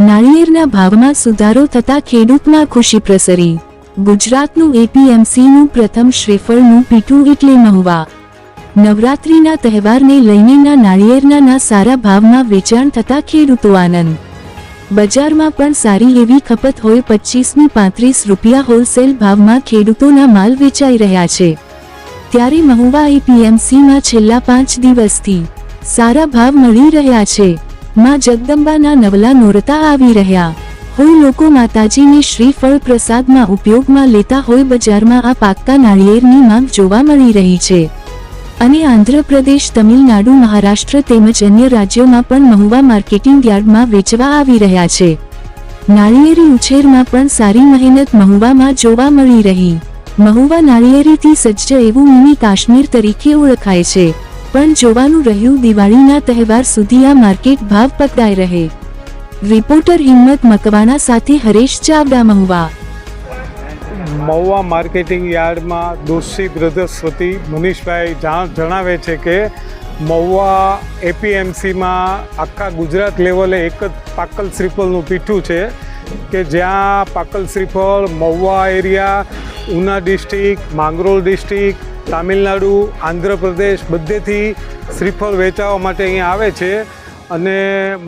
નાળિયેરના ભાવમાં સુધારો થતા ખેડૂતમાં ખુશી પ્રસરી. ગુજરાતનું એપીએમસીનું પ્રથમ શ્રીફળનું પીઠું એટલે મહુવા. નવરાત્રિના તહેવારને લઈને નાળિયેરના સારા ભાવમાં વેચાણ થતા ખેડૂતો આનંદ. બજારમાં પણ સારી એવી ખપત હોય પચીસની પાંત્રીસ રૂપિયા હોલસેલ ભાવમાં ખેડૂતોના માલ વેચાઈ રહ્યા છે. ત્યારે મહુવા એપીએમસીમાં છેલ્લા પાંચ દિવસથી સારા ભાવ મળી રહ્યા છે. માં જગદંબાના નવલા નોરતા આવી રહ્યા. હોય લોકો માતાજીને શ્રીફળ પ્રસાદમાં ઉપયોગમાં લેતા હોય બજારમાં આ પાકતા નાળિયેરની માંગ જોવા મળી રહી છે. અને આંધ્રપ્રદેશ, તમિલનાડુ, મહારાષ્ટ્ર તેમજ અન્ય રાજ્યોમાં પણ મહુવા માર્કેટિંગ યાર્ડમાં વેચવા આવી રહ્યા છે. નાળિયેરી ઉછેરમાં પણ સારી મહેનત મહુવામાં જોવા મળી રહી. મહુવા નાળિયેરીથી સજ્જ એવું મિની કાશ્મીર તરીકે ઓળખાય છે. પણ જોવાનું રહ્યું, દિવાળીના તહેવાર સુધી આ માર્કેટ ભાવ પકડાઈ રહે. રિપોર્ટર હિંમત મકવાણા સાથે હરેશ ચાવડા મહુવા મહુવા માર્કેટિંગ યાર્ડમાં દોશી બ્રધર્સ વતી મનીષભાઈ જાણ જણાવે છે કે મહુવા એપીએમસીમાં આખા ગુજરાત લેવલે એક જ પાકલ શ્રીફળનું પીઠું છે કે જ્યાં પાકલ શ્રીફળ, Mahuva area, Una district, Mangrol district Tamil Nadu, Andhra Pradesh બધેથી શ્રીફળ વેચાવા માટે અહીંયા આવે છે અને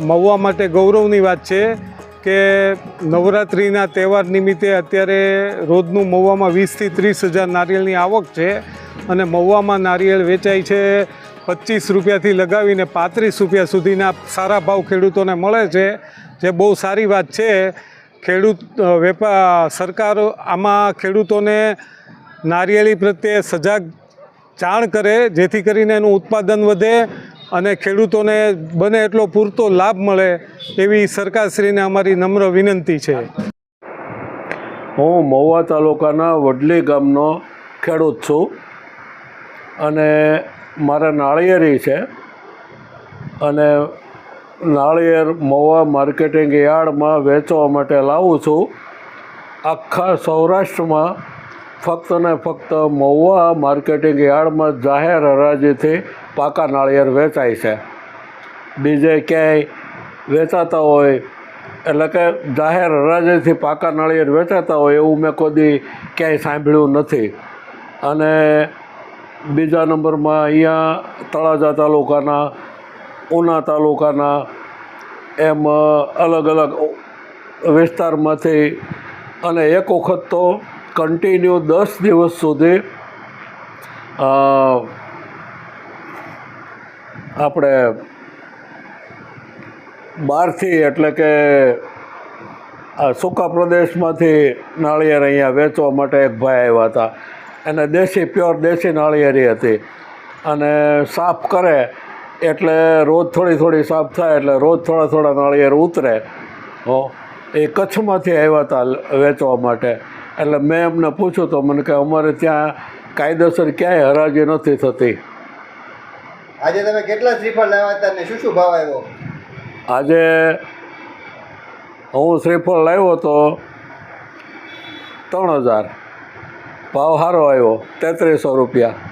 મહુવા માટે ગૌરવની વાત છે કે નવરાત્રિના તહેવાર નિમિત્તે અત્યારે રોજનું મહુવામાં વીસથી ત્રીસ હજાર નારિયેળની આવક છે અને મહુવામાં નારિયેળ વેચાય છે પચીસ રૂપિયાથી લગાવીને પાંત્રીસ રૂપિયા સુધીના સારા ભાવ ખેડૂતોને મળે છે. જે બહુ સારી વાત છે. ખેડૂત વેપાર સરકાર આમાં ખેડૂતોને નારિયેળી પ્રત્યે સજાગ જાણ કરે, જેથી કરીને એનું ઉત્પાદન વધે અને ખેડૂતોને બને એટલો પૂરતો લાભ મળે એવી સરકારશ્રીને અમારી નમ્ર વિનંતી છે. હું મહુવા તાલુકાના વડલી ગામનો ખેડૂત છું અને મારા નાળિયેરી છે અને નાળિયેર મહુવા માર્કેટિંગ યાર્ડમાં વેચવા માટે લાવું છું. આખા સૌરાષ્ટ્રમાં ફક્ત ને ફક્ત મહુવા માર્કેટિંગ યાર્ડમાં જાહેર હરાજીથી પાકા નાળિયેર વેચાય છે. બીજે ક્યાંય વેચાતા હોય, એટલે કે જાહેર હરાજીથી પાકા નાળિયેર વેચાતા હોય એવું મેં કોઈ ક્યાંય સાંભળ્યું નથી. અને બીજા નંબરમાં અહીંયા તળાજા તાલુકાના, ઉના તાલુકાના એમ અલગ અલગ વિસ્તારમાંથી અને એક વખત તો કન્ટિન્યુ દસ દિવસ સુધી આપણે બહારથી એટલે કે આ સૂકા પ્રદેશમાંથી નાળિયેર અહીંયા વેચવા માટે એક ભાઈ આવ્યા હતા. એને દેશી, પ્યોર દેશી નાળિયેરી હતી. અને સાફ કરે એટલે રોજ થોડી થોડી સાફ થાય એટલે રોજ થોડા થોડા નાળિયેર ઉતરે. હો, એ કચ્છમાંથી આવ્યા હતા વેચવા માટે. એટલે મેં એમને પૂછ્યું તો મને કે અમારે ત્યાં કાયદેસર ક્યાંય હરાજી નથી થતી. આજે તમે કેટલા શ્રીફળ લાવ્યા હતા ને શું શું ભાવ આવ્યો? આજે હું શ્રીફળ લાવ્યો તો ત્રણ હજાર. ભાવ સારો આવ્યો તેત્રીસો રૂપિયા.